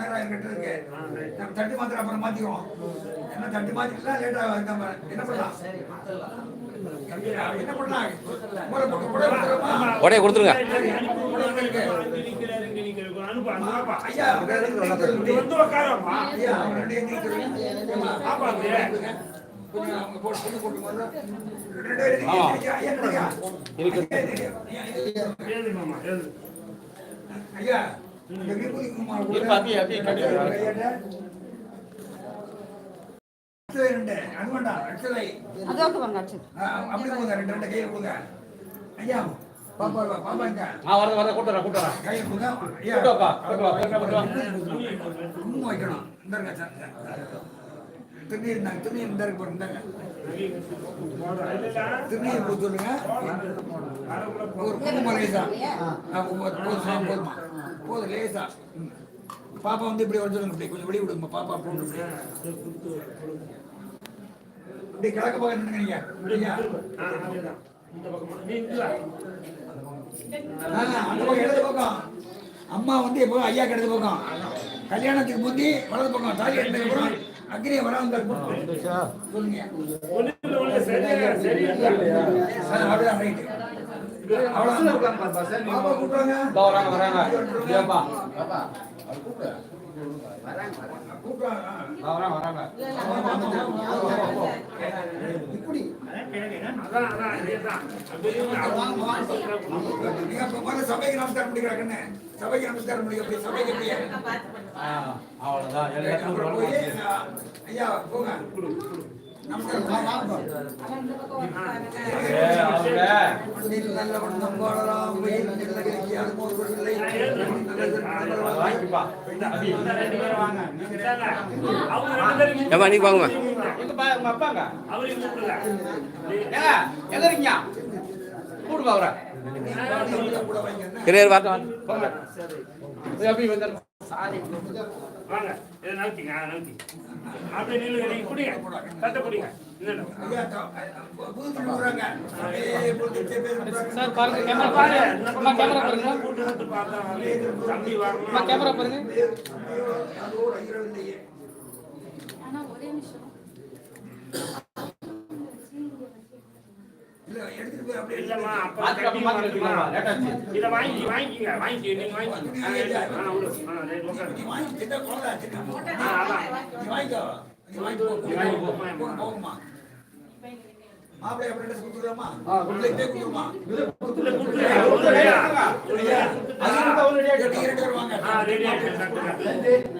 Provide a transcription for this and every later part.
நேரம் என்கிட்ட இருக்கு. நம்ம தட்டி மாத்திரம் அப்புறம் மாத்திக்குவோம். ஏன்னா தட்டி மாத்திக்கலாம் லேட்டாக நம்ம என்ன பண்ணலாம்? என்ன பண்ணலாம்? உடைய கொடுத்துருங்க. ஐயா, திருநீர் இந்தாங்க, திருநீர் இந்த இருக்கு பாருங்க, இந்தாங்க. திருநீர் கொடுத்து விடுங்க. ஒரு லேசா. ஆ, போதும், போதும். போதும், லேசா. பாப்பா வந்து இப்படி வச்சுருங்க இப்படி. கொஞ்சம் வெளிய விடுங்க பாப்பா போட்டு இப்படி. கிழக்கு இப்படிங்க. ஆ, அந்த பக்கம் இடது பக்கம். அம்மா வந்து எப்போ ஐயா இடது பக்கம். கல்யாணத்துக்கு முந்தி வலது பக்கம். தாலி எடுத்ததுக்கப்புறம் அக்னியை வராங்க சொல்லுங்க. ஆ, அவ்வளவுதான் ரைட்டு அவ்வளவுதான். பாப்பா கூப்பிடுவாங்க இதோ வராங்க வராங்க வராங்க நீங்க இப்ப முதல்ல சபைக்கு நமஸ்காரம் பண்ணிக்கிறாங்கன்னு சபைக்கு நமஸ்காரம் பண்ணி அப்படி சபைக்கு அப்படியே ஆ, அவ்வளவுதான். ஐயா போங்க நமஸ்காரம் நல்லவன் நம்பாளராம் வெயில் நிலவிற்கு அனுமோர் இல்லை வாங்கிப்பா அபி ஏம்மா நீ பாக்குறேன் கூட வைங்க. கிரியர் வாட்டம் போங்க அபி வந்து வாங்க. இதை நகர்த்திங்க ஆ, நகர்த்தி அப்படியே நீங்க குடிங்க. தட்டை குடிங்க. சார் பாருங்க கேமரா அம்மா கேமரா அம்மா கேமரா இல்லம்மா அப்பா? லேட் ஆச்சு. இதை வாங்கி வாங்கிக்கங்க வாங்கி நீங்க வாங்கி ஆ, எடுத்து. ஆ. ஆ, ரைட். நீ வாங்கி சின்ன குழந்தை சின்ன ஆ, அதான். நீ வாங்கிக்கோ நீ வாங்கிக்கோ நீ வாங்கிக்கோ. போகுமா போகுமா மாப்பிள்ளை அப்படி ட்ரெஸ் கொடுத்துருமா பிள்ளைகிட்டே கொடுத்துருமா இல்ல, கொடுத்துரு. கொடுத்துருயா? ஐயா அது ரெண்டு வாங்க ஆ, சாப்பிடுங்க. மா-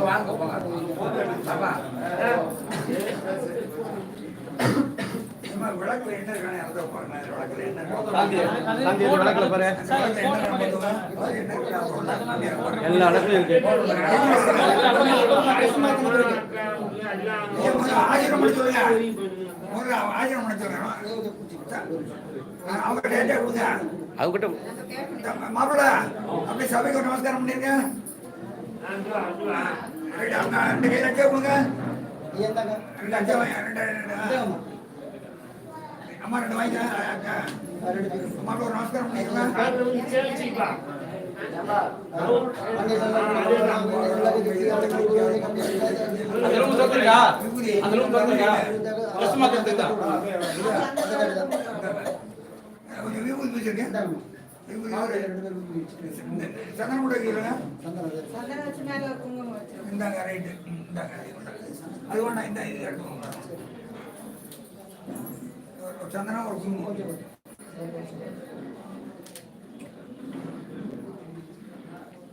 வாங்க போங்க அம்மா, விளக்குல என்ன இருக்கானே அதை பாருங்க விளக்குல என்ன? விளக்குல பாரு. எல்லா இடத்துலையும் இருக்கு. சொல்லுங்க சொல்லுங்க அவங்க டேட்டா கொடுங்க அவங்ககிட்ட மாப்பிள்ள சபைக்கு ஒரு நமஸ்காரம் பண்ணிருங்க. ரெண்டு கையில ரெண்டு ரெண்டு. ரெண்டு. அம்மா ரெண்டு வாங்கிக்க அக்கா. மாப்பிள்ள ஒரு நமஸ்காரம் பண்ணிருங்க அந்த ரூம் திறந்துருக்கா அந்த ரூம் చందన వరకు